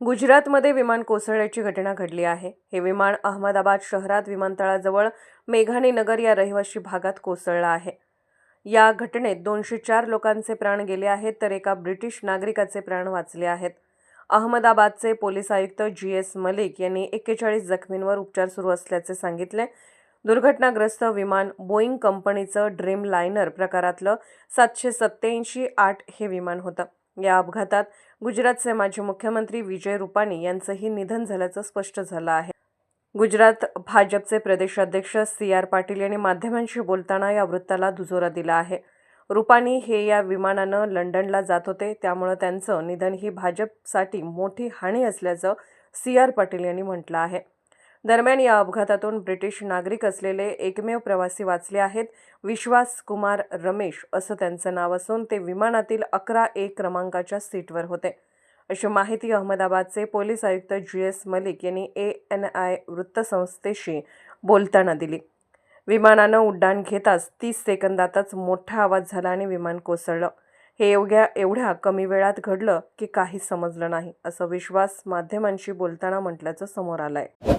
गुजरातमध्ये विमान कोसळल्याची घटना घडली आहे. हे विमान अहमदाबाद शहरात विमानतळाजवळ मेघानी नगर या रहिवासी भागात कोसळलं आहे. या घटनेत दोनशे चार लोकांचे प्राण गेले आहेत तर एका ब्रिटिश नागरिकाचे प्राण वाचले आहेत. अहमदाबादचे पोलीस आयुक्त जी एस मलिक यांनी एक्केचाळीस जखमींवर उपचार सुरू असल्याचे सांगितले. दुर्घटनाग्रस्त विमान बोईंग कंपनीचं ड्रीम लायनर प्रकारातलं सातशे सत्त्याऐंशी आठ हे विमान होतं. या अपघातात गुजरातचे माजी मुख्यमंत्री विजय रुपानी यांचंही निधन झाल्याचं स्पष्ट झालं आहे. गुजरात भाजपचे प्रदेशाध्यक्ष सी आर पाटील यांनी माध्यमांशी बोलताना या वृत्ताला दुजोरा दिला आहे. रुपानी हे या विमानानं लंडनला जात होते त्यामुळं त्यांचं निधन ही भाजपसाठी मोठी हानी असल्याचं सी आर पाटील यांनी म्हटलं आहे. दरम्यान या अपघातातून ब्रिटिश नागरिक असलेले एकमेव प्रवासी वाचले आहेत. विश्वास कुमार रमेश असं त्यांचं नाव असून ते विमानातील अकरा एक क्रमांकाच्या सीटवर होते. अशी माहिती अहमदाबादचे पोलीस आयुक्त जी एस मलिक यांनी ए एन आय वृत्तसंस्थेशी बोलताना दिली. विमानानं उड्डाण घेताच तीस सेकंदातच मोठा आवाज झाला आणि विमान कोसळलं. हे एवढ्या एवढ्या कमी वेळात घडलं की काही समजलं नाही असं विश्वास माध्यमांशी बोलताना म्हटल्याचं समोर आलं आहे